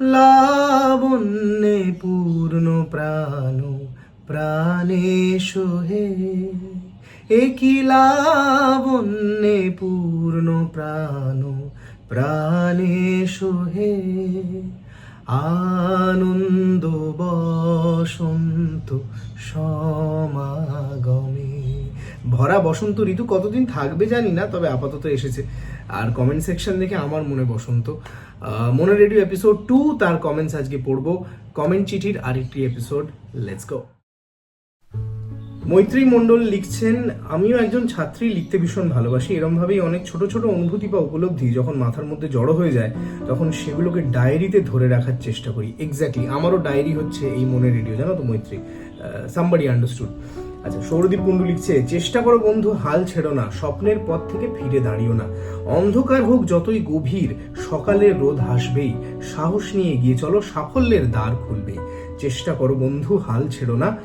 লাবণ্যে পূর্ণ প্রাণ প্রাণে সোহে একই লাবণ্যে পূর্ণ প্রাণ প্রাণে সোহে আনন্দ বসন্ত সমাগমে ভরা বসন্ত ঋতু কতদিন থাকবে জানি না, তবে আপাতত এসেছে। আর কমেন্ট সেকশন দেখে আমার মনে বসন্ত। মনে রেডিও এপিসোড টু তার কমেন্টস আজকে পড়ব। কমেন্ট চিঠির আরেকটি এপিসোড লেটস গো মৈত্রী মণ্ডল লিখছেন, আমিও একজন ছাত্রী, লিখতে ভীষণ ভালোবাসি। এরমভাবেই অনেক ছোট ছোট অনুভূতি বা উপলব্ধি যখন মাথার মধ্যে জড়ো হয়ে যায়, তখন সেগুলোকে ডায়েরিতে ধরে রাখার চেষ্টা করি। এক্স্যাক্টলি আমারও ডায়েরি হচ্ছে এই মনে রেডিও, জানো তো মৈত্রী? সামবাডি আন্ডারস্টুড আচ্ছা সৌরদীপ কুণ্ডু লিখছে, চেষ্টা করো বন্ধু, হাল ছেড়ো না, স্বপ্নের পথ থেকে ফিরে দাঁড়িও না। অন্ধকার হোক যতই গভীর সকালের রোদ হাসবেই, সাহস নিয়ে গিয়ে চলো, সাফল্যের দ্বার খুলবে। চেষ্টা করো বন্ধু, হাল ছেড়ো না।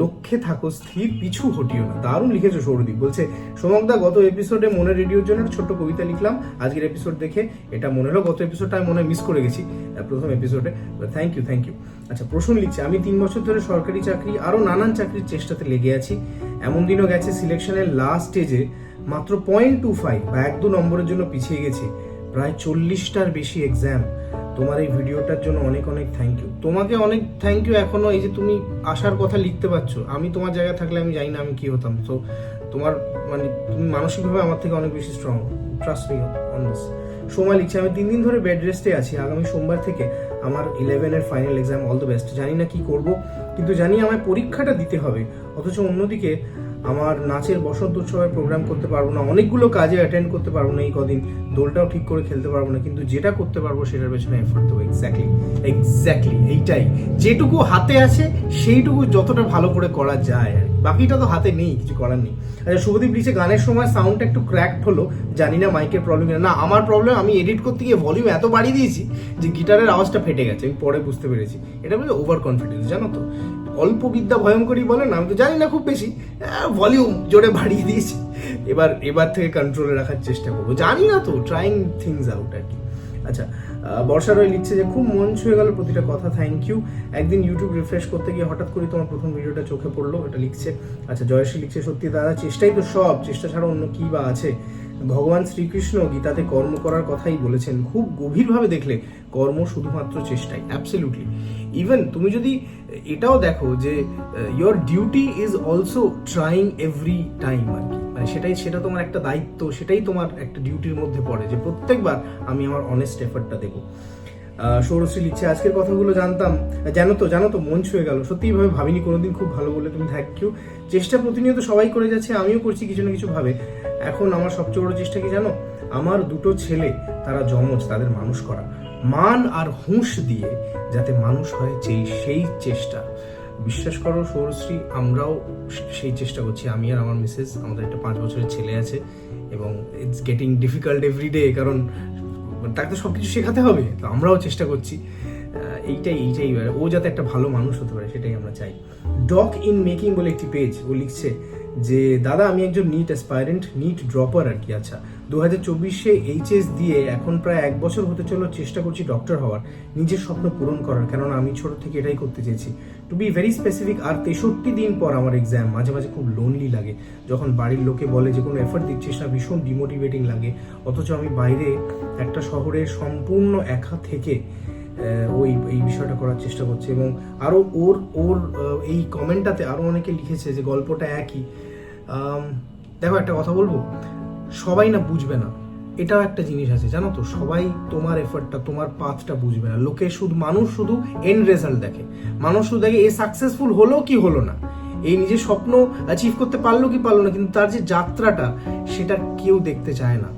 লক্ষ্যে থাকো, স্থির, পিছু হটিও না। দারুণ লিখেছো সৌরদীপ। বলছে সোমকদা গত এপিসোডে মনে রেডিওর জন্য ছোট্ট কবিতা লিখলাম। আজকের এপিসোড দেখে এটা মনে হলো, গত এপিসোডটা আমি মনে মিস করে গেছি প্রথম এপিসোডে থ্যাংক ইউ থ্যাংক ইউ আচ্ছা প্রশ্ন লিখছে, আমি তিন বছর ধরে সরকারি চাকরি, আরও নানান চাকরির চেষ্টাতে লেগে আছি। এমন দিনও গেছে সিলেকশনের লাস্ট স্টেজে মাত্র পয়েন্ট টু ফাইভ বা এক দু নম্বরের জন্য পিছিয়ে গেছি। প্রায় চল্লিশটার বেশি এক্সাম তোমার এই ভিডিওটার জন্য অনেক অনেক থ্যাংক ইউ তোমাকে অনেক থ্যাংক ইউ এখনও এই যে তুমি আসার কথা লিখতে পারছ। আমি তোমার জায়গায় থাকলে আমি জানি না আমি কি হতাম। তো তোমার মানে তুমি মানসিকভাবে আমার থেকে অনেক বেশি strong trust me on this সময় লিখছে। আমি তিন দিন ধরে বেড রেস্টে আছি। আগামী সোমবার থেকে আমার ইলেভেনের final exam all the best জানি না কি করব, কিন্তু জানি আমায় পরীক্ষাটা দিতে হবে। অথচ অন্যদিকে আমার নাচের বসন্ত উৎসবের প্রোগ্রাম করতে পারব না, অনেকগুলো কাজে অ্যাটেন্ড করতে পারব না এই কদিন, দোলটাও ঠিক করে খেলতে পারব না, কিন্তু যেটা করতে পারব সেটার পেছনে এফোর্ট দেবো এক্স্যাক্টলি এক্স্যাক্টলি এইটাই। যেটুকু হাতে আছে, সেইটুকু যতটা ভালো করে করা যায় আর বাকিটা তো হাতে নেই, কিছু করার নেই। আচ্ছা শুভদীপ লিখছে, গানের সময় সাউন্ডটা একটু ক্র্যাকড হলো, জানি না মাইকের প্রবলেম না, আমার প্রবলেম আমি এডিট করতে গিয়ে ভলিউম এত বাড়িয়ে দিয়েছি যে গিটারের আওয়াজটা ফেটে গেছে, আমি পরে বুঝতে পেরেছি। এটা বলে ওভার কনফিডেন্স জানো তো? অল্প বিদ্যা ভয়ঙ্করই বলে না, আমি তো জানি না খুব বেশি। ভলিউম জোরে বাড়িয়ে দিয়েছি। এবার এবার থেকে কন্ট্রোলে রাখার চেষ্টা করব। জানি না তো ট্রাইং থিংস আউট আর কি। আচ্ছা বর্ষা রয় লিখছে যে, খুব মন ছুঁয়ে গেল প্রতিটা কথা থ্যাংক ইউ একদিন ইউটিউব রিফ্রেশ করতে গিয়ে হঠাৎ করে তোমার প্রথম ভিডিওটা চোখে পড়ল, এটা লিখছে। আচ্ছা জয়শ্রী লিখছে, সত্যি দাদা, চেষ্টাই তো সব, চেষ্টা ছাড়া অন্য কী বা আছে? ভগবান শ্রীকৃষ্ণ গীতাতে কর্ম করার কথাই বলেছেন। খুব গভীরভাবে দেখলে কর্ম শুধুমাত্র চেষ্টাই অ্যাবসলিউটলি ইভেন তুমি যদি, এটাও দেখো যে your duty is also trying every time আর কি। মানে সেটাই, সেটা তোমার একটা দায়িত্ব, সেটাই তোমার একটা ডিউটির মধ্যে পড়ে যে প্রত্যেকবার আমি আমার অনেস্ট এফার্টটা দেবো। সৌরশ্রী লিখছে, আজকের কথাগুলো জানতাম। জানো তো জানো তো, মন ছুঁয়ে গেল। সত্যি ভাবে ভাবিনি কোনোদিন খুব ভালো বলে তুমি থ্যাংক ইউ চেষ্টা প্রতিনিয়ত সবাই করে যাচ্ছে, আমিও করছি কিছু না কিছু ভাবে। এখন আমার সবচেয়ে বড় চেষ্টা কি জানো? আমার দুটো ছেলে, তারা জমজ তাদের মানুষ করা। মান আর হুঁশ দিয়ে যাতে মানুষ হয় সেই সেই চেষ্টা। বিশ্বাস করো সৌরশ্রী, আমরাও সেই চেষ্টা করছি। আমি আর আমার মিসেস আমাদের একটা পাঁচ বছরের ছেলে আছে এবং it's getting difficult every day কারণ তাকে তো সব কিছু শেখাতে হবে, তো আমরাও চেষ্টা করছি। এইটাই এইটাই ও যাতে একটা ভালো মানুষ হতে পারে, সেটাই আমরা চাই। ডক ইন মেকিং বলে একটি পেজ ও লিখছে যে, দাদা, আমি একজন নিট অ্যাসপায়ারেন্ট নিট ড্রপার আর কি আচ্ছা। দু হাজার চব্বিশে এইচএস দিয়ে এখন প্রায় এক বছর হতে চলো চেষ্টা করছি ডক্টর হওয়ার, নিজের স্বপ্ন পূরণ করার। কেননা আমি ছোট থেকে এটাই করতে চেয়েছি। টু বি ভেরি স্পেসিফিক আর তেষট্টি দিন পর আমার এক্সাম মাঝে মাঝে খুব লোনলি লাগে। যখন বাড়ির লোকে বলে যে, কোনো এফার্ট দিচ্ছিস না, ভীষণ ডিমোটিভেটিং লাগে। অথচ আমি বাইরে একটা শহরে সম্পূর্ণ একা থেকে ওই, এই বিষয়টা করার চেষ্টা করছে। এবং আরও ওর ওর এই কমেন্টটাতে আরও অনেকে লিখেছে যে, গল্পটা একই। দেখো একটা কথা বলব? সবাই না বুঝবে না। এটাও একটা জিনিস আছে, জানো তো? সবাই তোমার এফার্টটা তোমার পাথটা বুঝবে না। লোকে শুধু, মানুষ শুধু এন্ড রেজাল্ট দেখে। মানুষ শুধু দেখে, এ সাকসেসফুল হলো কি হলো না? এই নিজের স্বপ্ন অ্যাচিভ করতে পারল কি পারল না, কিন্তু তার যে যাত্রাটা, সেটা কেউ দেখতে চায় না।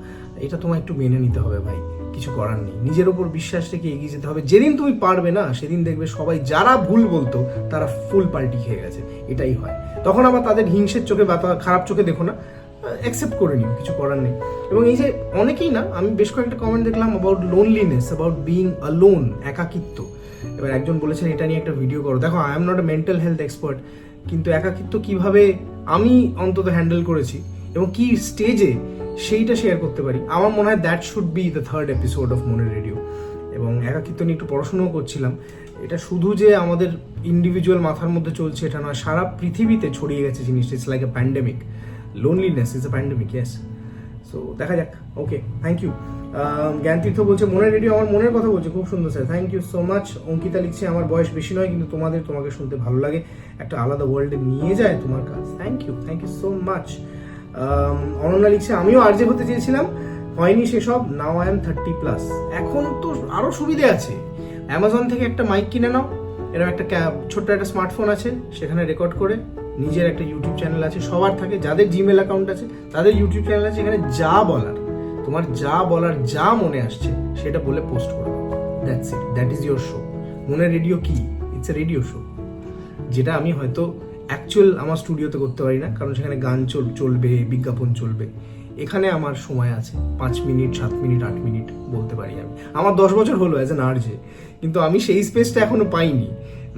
এটা তোমায় একটু মেনে নিতে হবে ভাই। কিছু করার নেই। নিজের ওপর বিশ্বাস রেখে এগিয়ে যেতে হবে। যেদিন তুমি পারবে না, সেদিন দেখবে সবাই যারা ভুল বলতো, তারা ফুল পাল্টি খেয়ে গেছে। এটাই হয়। তখন আবার তাদের হিংসের চোখে বা খারাপ চোখে দেখো না। অ্যাকসেপ্ট করে নিও, কিছু করার নেই। এবং এই যে অনেকেই না, আমি বেশ কয়েকটা কমেন্ট দেখলাম about loneliness about being lone একাকিত্ব। এবার একজন বলেছেন, এটা নিয়ে একটা ভিডিও করো। দেখো I am not a mental health expert কিন্তু একাকিত্ব কীভাবে আমি অন্তত হ্যান্ডেল করেছি এবং কি স্টেজে সেইটা শেয়ার করতে পারি? আমার মনে হয় that should be the third episode of মনে রেডিও এবং একাকিত্ব নিয়ে একটু পড়াশোনাও করছিলাম। এটা শুধু যে আমাদের ইন্ডিভিজুয়াল মাথার মধ্যে চলছে, এটা নয়, সারা পৃথিবীতে ছড়িয়ে গেছে জিনিসটা। It's like a pandemic loneliness is a pandemic yes so দেখা যাক ওকে থ্যাংক ইউ জ্ঞানতীর্থ বলছে, মনের রেডিও আমার মনের কথা বলছে, খুব সুন্দর sir thank you so much Ankita লিখছে, আমার বয়স বেশি নয়, কিন্তু তোমাদের, তোমাকে শুনতে ভালো লাগে। একটা আলাদা ওয়ার্ল্ডে নিয়ে যায় তোমার কাজ। Thank you thank you so much Ananya লিখছে, আমিও আরজে হতে চেয়েছিলাম, হয়নি সেসব now I am thirty plus এখন তো আরও সুবিধে আছে। অ্যামাজন থেকে একটা মাইক কিনে নাও এরকম একটা ছোট্ট একটা স্মার্টফোন আছে, সেখানে রেকর্ড করে নিজের একটা ইউটিউব চ্যানেল আছে, সবার থাকে, যাদের জিমেল অ্যাকাউন্ট আছে, তাদের ইউটিউব চ্যানেল আছে, এখানে যা বলার, তোমার যা বলার যা মনে আসছে, সেটা বলে পোস্ট করো। That's it that is your show মনের রেডিও কি? ইটস এ রেডিও শো যেটা আমি হয়তো অ্যাকচুয়াল আমার স্টুডিওতে করতে পারি না, কারণ সেখানে গান চল চলবে, বিজ্ঞাপন চলবে। এখানে আমার সময় আছে, পাঁচ মিনিট, সাত মিনিট, আট মিনিট বলতে পারি আমি। আমার দশ বছর হলো অ্যাজ এন আর্জে কিন্তু আমি সেই স্পেসটা এখনও পাইনি।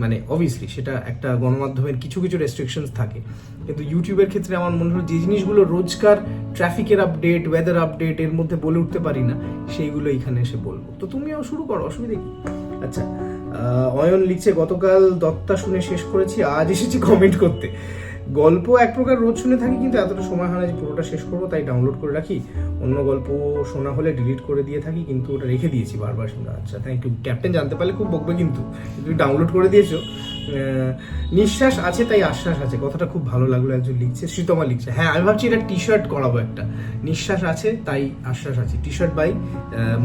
মানে অবভিয়াসলি সেটা একটা গণমাধ্যমের কিছু কিছু রেস্ট্রিকশনস থাকে। কিন্তু ইউটিউবের ক্ষেত্রে আমার মনে হলো যে জিনিসগুলো রোজকার ট্রাফিকের আপডেট ওয়েদার আপডেট এর মধ্যে বলে উঠতে পারি না, সেইগুলো এখানে এসে বলব। তো তুমিও শুরু করো, অসুবিধা কি? আচ্ছা অয়ন লিখছে, গতকাল দত্তা শুনে শেষ করেছি, আজ এসেছি কমেন্ট করতে। গল্প এক প্রকার রোজ শুনে থাকি, কিন্তু এতটা সময় হয় না যে পুরোটা শেষ করব, তাই ডাউনলোড করে রাখি। অন্য গল্প শোনা হলে ডিলিট করে দিয়ে থাকি, কিন্তু ওটা রেখে দিয়েছি বারবার শুনে আচ্ছা থ্যাংক ইউ ক্যাপ্টেন জানতে পারলে খুব বকবে কিন্তু। তুমি ডাউনলোড করে দিয়েছ। নিঃশ্বাস আছে, তাই আশ্বাস আছে। কথাটা খুব ভালো লাগল, একজন লিখছে, শ্রীতমা লিখছে। হ্যাঁ আমি ভাবছি এটা টি শার্ট করাবো একটা। নিঃশ্বাস আছে, তাই আশ্বাস আছে। টি শার্ট বাই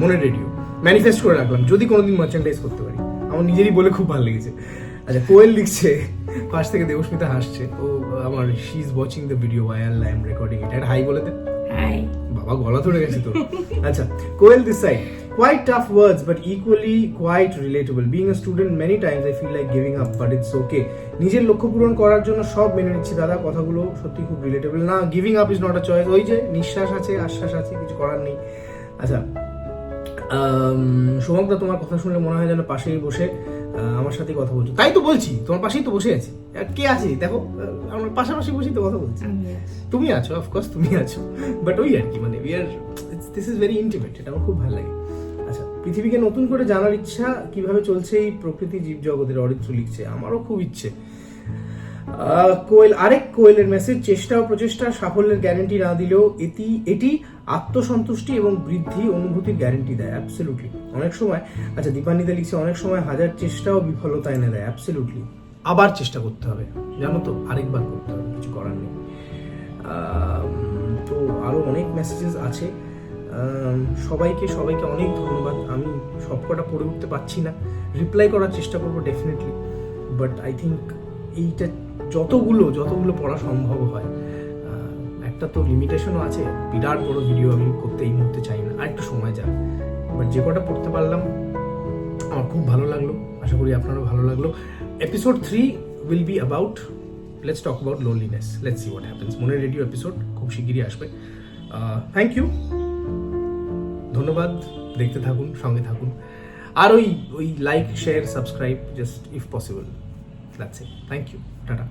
মনে রেডিও ম্যানিফেস্ট করে রাখলাম, যদি কোনোদিন মার্চেন্ডাইজ করতে পারি। আমার নিজেরই বলে খুব ভালো লেগেছে। আচ্ছা কোয়েল লিখছে পাশ থেকে দেবস্মিতা হাসছে ও আমার she is watching the video while I am recording it একটা হাই বলে দে। হাই বাবা গলা ধরে গেছে তো আচ্ছা Koel this side quite tough words but equally quite relatable being a student many times i feel like giving up but it's okay নিজের লক্ষ্য পূরণ করার জন্য সব মেনে নিচ্ছি দাদা কথাগুলো সত্যি খুব রিলেটেবল না giving up is not a choice ওই যে নিঃশ্বাস আছে আশ্বাস আছে কিছু করার নেই। আচ্ছা সুমকদা তোমার কথা শুনলে মনে হয় যেন পাশেই বসে আমার সাথে কথা বলছো। তাই তো বলছি তোমার পাশেই তো বসে আছি। আর কে আছে? দেখো আমরা পাশাপাশি বসেই তো কথা বলছি। তুমি আছো অফকোর্স তুমি আছো। বাট ওই আর কি মানে we are this is very intimate এটা আমার খুব ভালো লাগে। আচ্ছা পৃথিবীকে নতুন করে জানার ইচ্ছা কীভাবে চলছে এই প্রকৃতি জীব জগতের অরিত্র লিখছে? আমারও খুব ইচ্ছে। কোয়েল, আরেক কোয়েলের মেসেজ চেষ্টা ও প্রচেষ্টা, সাফল্যের গ্যারেন্টি না দিলেও এটি এটি আত্মসন্তুষ্টি এবং বৃদ্ধি অনুভূতির গ্যারেন্টি দেয় অ্যাবসলিউটলি অনেক সময় আচ্ছা দীপান্বিতা লিখছে, অনেক সময় হাজার চেষ্টা ও বিফলতা এনে দেয় অ্যাবসলিউটলি আবার চেষ্টা করতে হবে, জানো তো, আরেকবার করতে হবে, কিছু করার নেই। তো আরও অনেক মেসেজেস আছে। সবাইকে সবাইকে অনেক ধন্যবাদ। আমি সবকটা পড়ে উঠতে পারছি না। রিপ্লাই করার চেষ্টা করব ডেফিনেটলি বাট আই থিঙ্ক এইটা যতগুলো যতগুলো পড়া সম্ভব হয় একটা তো লিমিটেশনও আছে। বিরাট বড় ভিডিও আমি করতে এই মুহূর্তে চাই না। আরেকটু সময় যাক। বাট যে কটা পড়তে পারলাম, আমার খুব ভালো লাগল। আশা করি আপনারও ভালো লাগল। Episode three will be about let's talk about loneliness let's see what happens মনের রেডিও এপিসোড খুব শিগগিরই আসবে। থ্যাংক ইউ ধন্যবাদ। দেখতে থাকুন, সঙ্গে থাকুন। আর ওই ওই like share subscribe just if possible that's it thank you tata